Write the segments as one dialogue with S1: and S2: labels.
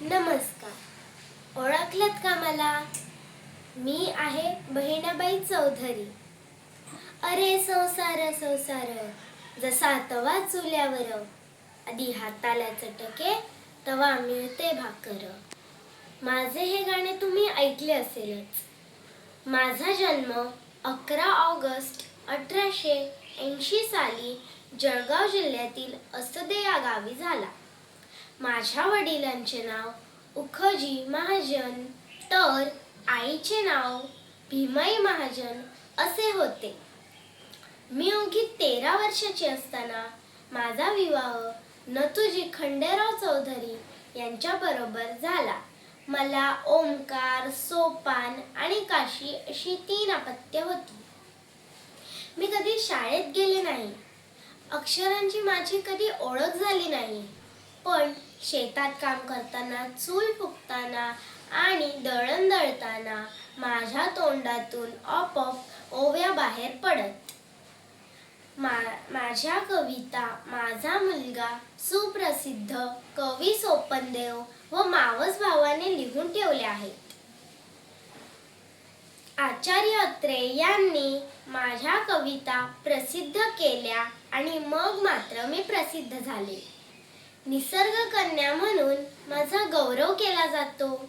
S1: नमस्कार. ओळखलत का मला? मी आहे बहिणाबाई चौधरी. अरे संसार संसार जसा तवा चुल्यावर. आधी हाताला चटके तवा मिळते भाकर. माझे हे गाणे तुम्ही ऐकले असेलच. माझा जन्म अकरा ऑगस्ट अठराशे ऐंशी साली जळगाव जिल्ह्यातील असदे या गावी झाला. माझ्या वडिलांचे नाव उखजी महाजन तर आईचे नाव भीमाई महाजन असे होते. मी अवघी तेरा वर्षाची असताना माझा विवाह नतुजी खंडेराव चौधरी यांच्याबरोबर झाला. मला ओंकार सोपान आणि काशी अशी तीन अपत्य होती. मी कधी शाळेत गेले नाही. अक्षरांची माझी कधी ओळख झाली नाही. पण शेतात काम करताना चूल फुकताना आणि दळण दळताना माझ्या तोंडातून आपोआप ओव्या बाहेर पडत. मा माझ्या कविता माझा मुलगा सुप्रसिद्ध कवी सोपनदेव व मावस भावाने लिहून ठेवले आहेत. आचार्य अत्रे यांनी माझ्या कविता प्रसिद्ध केल्या आणि मग मात्र मी प्रसिद्ध झाले. निसर्ग कन्या म्हणून माझा गौरव केला जातो.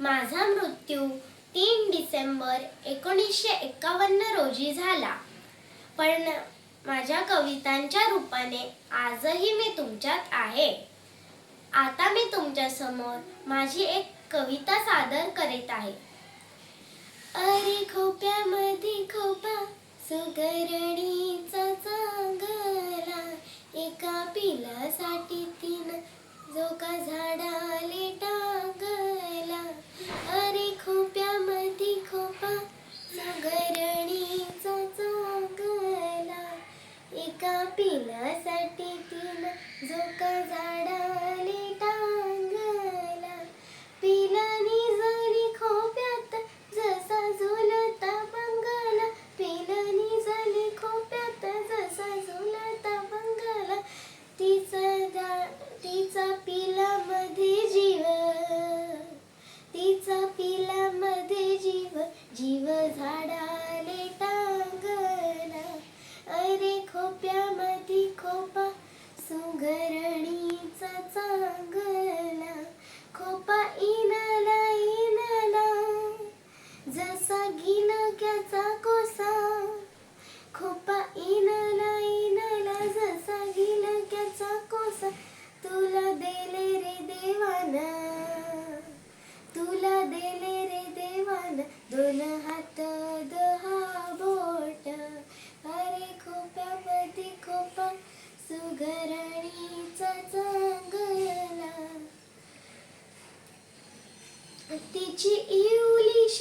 S1: माझा मृत्यू तीन डिसेंबर एकोणीसशे एकावन्न रोजी झाला. पण माझ्या कवितांच्या रूपाने आजही मी तुमच्यात आहे. आता मी तुमच्यासमोर माझी एक कविता सादर करीत आहे. अरे खोप्यामध्ये खोपा सुगरणीचा चांगला एका पिलासाठी झाडाले टांगला. अरे खोप्यामध्ये खोपा सुगरणीचा चांगला. एका पिलासाठी तीन झोका झाडाले तिचा पिला मध्ये पिलामध्ये जीव. तिचा पिलामध्ये जीव. जीव झाडाले टांगला अरे खोप्यामध्ये खोपा सुगरणीचा चांगला खोपा इनाला इनाला. जसा गिनक्याचा कोसा खोपा इनाला. तुला देले रे देवाना. तुला देले रे देवान. दोन हात दहा बोट. अरे खोप्यामध्ये खोपा सुगरणीचा चांगला तिची इवलीशी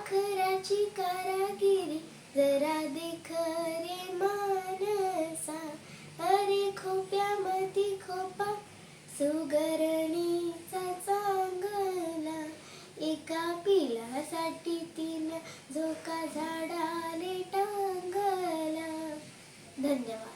S1: साखराची कारागिरी जरा देख रे मानसा. अरे खोप्या मती खोपा सुगरणीचा चांगला. एका पिलासाठी तिला झोका झाडाले टांगला. धन्यवाद.